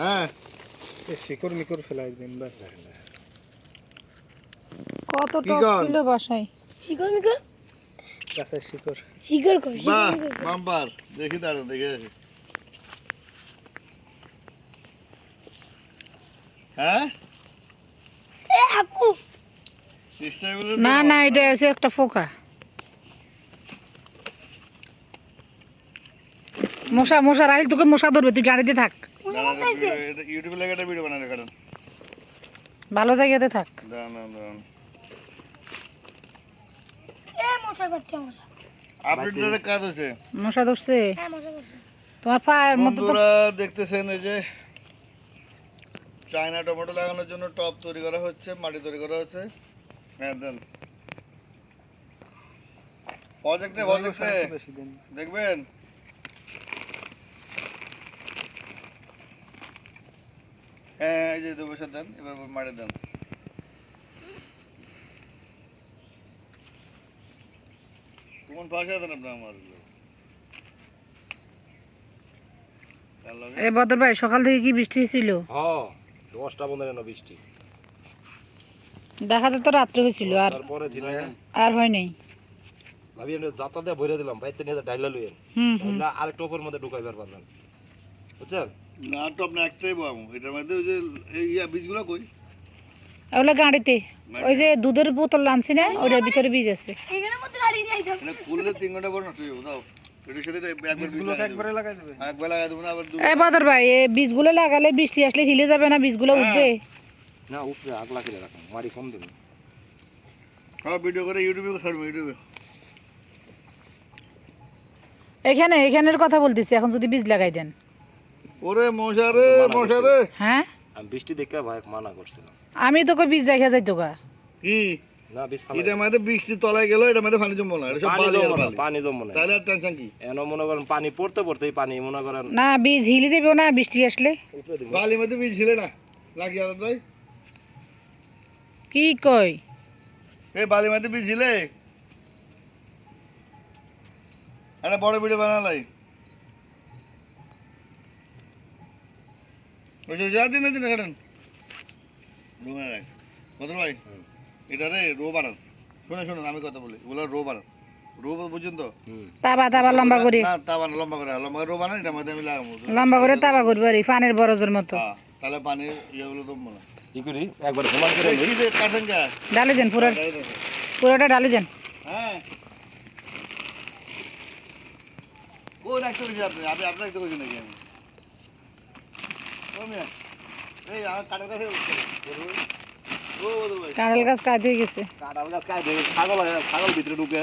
হ্যাঁ। এ শিকড় মিকড় ফেলা একদিন বা কত টক ছিল বাসায়। শিকড় মিকড়? গাছের শিকড়। শিকড় কর বাহ বাম্পার। দেখি দাঁড়ান দেখে আসি। হ্যাঁ? এ হাকু। না না? এটা হচ্ছে একটা ফোকা মশা মশা রাহিল তোকে মশা ধরবে তুই গাড়িতে থাক। ইউটিউবে লেগে একটা ভিডিও বানানো কারণ। ভালো জায়গাতে থাক। দাঁড়ান দাঁড়ান দাঁড়ান। এ মশা বাচ্চা মশা। আপডেট দিতে কাজ হচ্ছে মশা ধরছে? হ্যাঁ মশা মশা তোমার পায়ের মধ্যে তো দেখতেছেন এই যে চায়না টমেটো লাগানোর জন্য টব তৈরি করা হচ্ছে মাটি তৈরি করা হচ্ছে। হ্যাঁ দেন। প্রজেক্টে প্রজেক্টে বেশি দিন। দেখবেন? হ্যাঁ এই যে দুবছর দেন এবার মাটি দেন। কোন ভাষা দেন আপনার আমার? তার বদর ভাই সকাল থেকে কি বৃষ্টি হয়েছিল? হ্যাঁ দশটা পনেরো না বৃষ্টি। দেখা যেত রাত্রে হয়েছিল আর তারপরে আর হয় নাই। ভাবি আমি যাত্রা দিয়ে ভরে দিলাম বাইতে নিয়ে ডাইলা লুয়ে ডাইলা আরেকটা উপর মধ্যে ঢুকাইবার পারলাম। বুঝছেন? না তো আপনি একটাই বামু এটার মধ্যে ওই যে ইয়া বীজগুলো কই? ওগুলো গাড়িতে। ওই যে দুধের বোতল আনছি না ওটার ভিতরে বীজ আছে। খুললে তিন ঘণ্টা পর নষ্ট হয়ে দাও। বীজ বদর ভাই বীজগুলো লাগালে বৃষ্টি আসলে হিলে যাবে না বীজগুলো উঠবে। না উপরে আগ লাগিয়ে রাখুন মারি কম দেবেন হ্যাঁ ভিডিও করে ইউটিউবে ছাড়বো ইউটিউবে এখানে এখানের কথা বলতেছি এখন যদি বীজ লাগাই দেন। ওরে মশা রে মশা রে হ্যাঁ? আমি বৃষ্টি দেখে ভাই মানা করছিলাম। আমি তোকে বীজ রেখে যাইতো গা কি? না বীজ ফালাই এটার মধ্যে বৃষ্টি তলায় গেল এটার মধ্যে পানি জমবো না এটা সব পানি বালি আর বালি। পানি জমবো না। তাহলে টেনশন কি? এন মনে করেন পানি পড়তে পড়তেই পানি মনে করেন না বীজ হিলে যাবে না বৃষ্টি আসলে। বালির মধ্যে বীজ ছিল না। ভাই। কি কই? এই বালির মধ্যে বীজ একটা বড় ভিডিও বানালাই ওই যে যা দিন দিন কাটেন। রুমে রাখ। কত ভাই এটা রে রো বানান শুনে শুনুন আমি কথা বলি ওগুলো রো বানান রো বুঝছেন তো? তাবা তাবা লম্বা করে। না তা লম্বা করে লম্বা করে রো বানান এটার মধ্যে আমি লাগাবো। লম্বা করে তাবা করব আর ফানের বরজের মতো। হ্যাঁ তাহলে পানির ইয়েগুলো জমবো না কি করি? একবার সমান করে কি রে কাটেন কে ডালে যান পুরো পুরোটা ডালে হ্যাঁ। কোন রাখতে আপনি? আপনি আপনার রাখতে বলছি নাকি আমি? কাঁঠাল গাছ কাজ হয়ে গেছে। ছাগল ছাগল ভিতরে ঢুকে।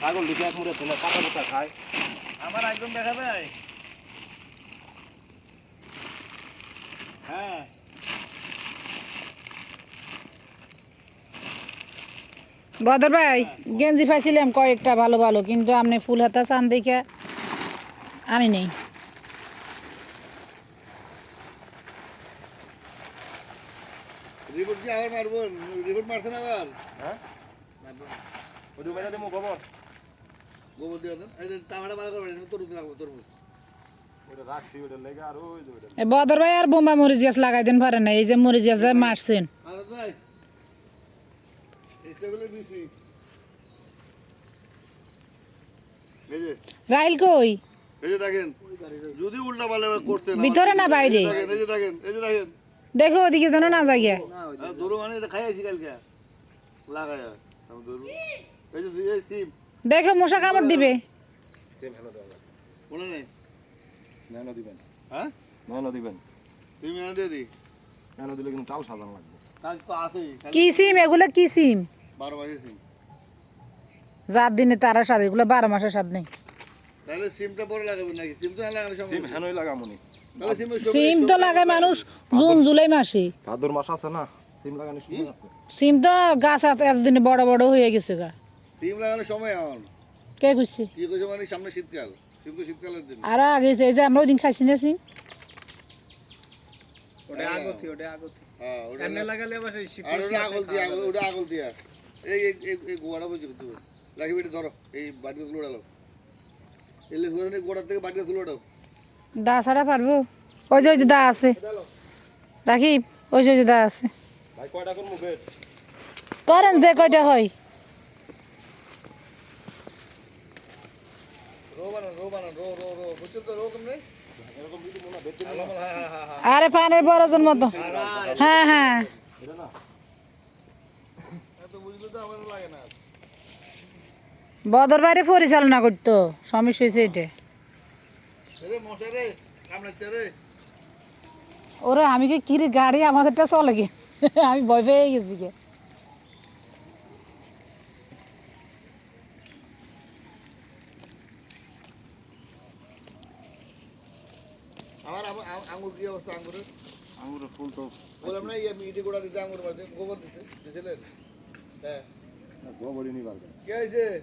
ছাগল ঢুকে এক মুড়ে কাঁটা পোতা খায়। আমার একদম হ্যাঁ। বদর ভাই গেঞ্জি পাইছিলাম কয়েকটা ভালো ভালো। কিন্তু আপনি ফুল হাতা চান দেখে আনি নেই। রিপোর্ট কি আবার মারবো? রিপোর্ট মারছেন আবার? হ্যাঁ? ওই দেবো খবর গোবর। দিয়ে দেন। টামাটা বার করবেন তরমুজ লাগবো তরমুজ। বদর ভাই আর বোম্বা মরিচ গাছ লাগাই দেন পারে না এই যে মরিচ গাছ মারছেন। রাইল কই? এই যে দেখেন যদি উল্টা পাল্টা করতে না ভিতরে না বাইরে? দেখেন এই যে দেখেন এই যে দেখেন। দেখো ওদিকে যেন না আর দূর মানে এটা খাইছি কালকে। লাগায় আমি দূর। এই যে এই সিম। দেখো মশা কামড় দিবে। হ্যাঁ? নেনো দিবেন। সিম এনে দিয়ে দি। নেনো দিলে কিন্তু চাল সাজানো লাগবে। কাজ তো আছেই খালি কি সিম? এগুলো কি সিম? বারো মাসে সিম। যার দিনে তারা স্বাদ এগুলো বারো মাসের স্বাদ নেই। তাহলে সিমটা বড় লাগাবেন নাকি? সিম তো না লাগানো সিম সম্ভব সিম তো লাগায় মানুষ জুন জুলাই মাসে। ভাদর মাস আছে না? সিম লাগানো সময় আছে। সিম তো গাছ এত- এতদিনে বড় বড় হয়ে গেছে গা। সিম লাগানোর সময় এখন। কে বুঝছে কি করছে মানে সামনে শীতকাল। সিম তো শীতকালের দিন। আর আগে যে- এই যে আমরা ওই দিন খাইছি না সিম। ওটা আগতি ওটা আগতি। হ্যাঁ ওটা লাগালে সেই আর ওটা আগল দিয়া ওটা আগল দিয়া এই এই এই গোড়া বুঝি তুমি রাখি বেটি ধরো এই বাটিতে তুলে উঠালো এলে গোড়া থেকে বাটিতে তুলে উঠাও দা ছাড়া পারব? ওই যে ওই যে দা আছে। রাখি ওই যে ওই যে দা আছে। ভাই কয়টা করব গেট করেন যে কয়টা হয়। আরে পানের বড়জন মতো। হ্যাঁ হ্যাঁ। এত বুঝলে তো আমার লাগে না। বদর বাইরে পরিচালনা করতো। সমস্যা হয়েছে এটা রে মশা রে কামড়াচ্ছে রে ওরে আমি কি কিরে গাড়ি আমাদেরটা চলে গে আমি ভয় পেয়ে গেছি গে। আমার আম- আম- আঙ্গুর কি অবস্থা আঙ্গুরের? আঙুরের ফুল তো বললাম না ইয়ে ইটি গোড়া দিতে আঙ্গুর মাঝে গোবর দিতে দিছিলেন? হ্যাঁ। গোবরই নিবার কে হয়েছে এ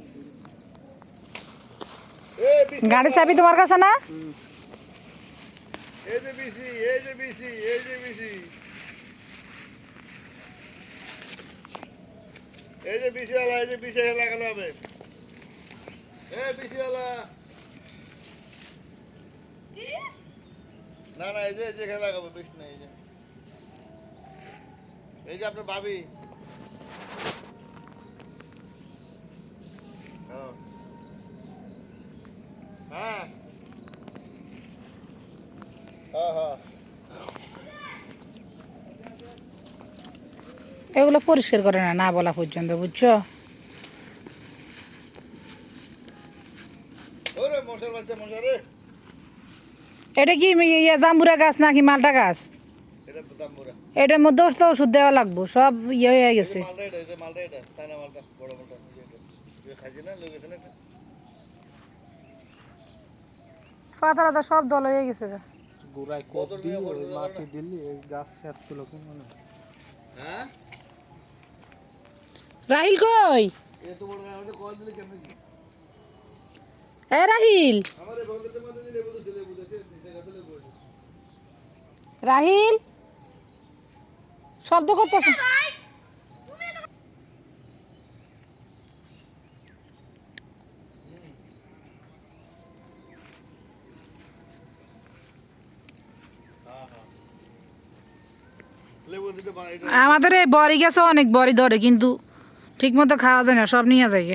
বিসি গাড়ি চাবি তোমার কাছে না? এই যে বিসি আলা এই যে বিসি লাগানো হবে। এ বিসি না না, এই যে এই যে খেলা খাবে বিষ না, এই যে। এই যে আপনার ভাবি। এগুলো পরিষ্কার করে না না বলা পর্যন্ত বুঝছ? এটা কি ইয়ে জাম্বুরা গাছ নাকি মালটা গাছ? এটা এটার মধ্যে তো ওষুধ দেওয়া লাগবো সব ইয়ে হয়ে গেছে। সব দল হয়ে গেছে। গুড়ায় বসে মাটি দিলি গাছ ছাড়ছিল কি মনে হয়? রাহিল কই? রাহিল। রাহিল? শব্দ করতেছে। আমাদের এই বড়ি গেছে অনেক বড়ি ধরে কিন্তু ঠিক মতো খাওয়া যায় না সব নিয়ে যায়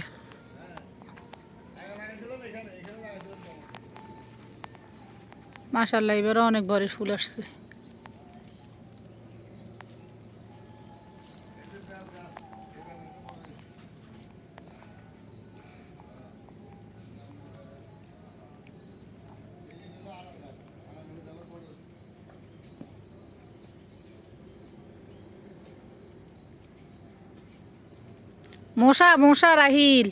মাশাল্লাহ এবারও অনেক বড় ফুল আসছে। মশা মশা রাহিল।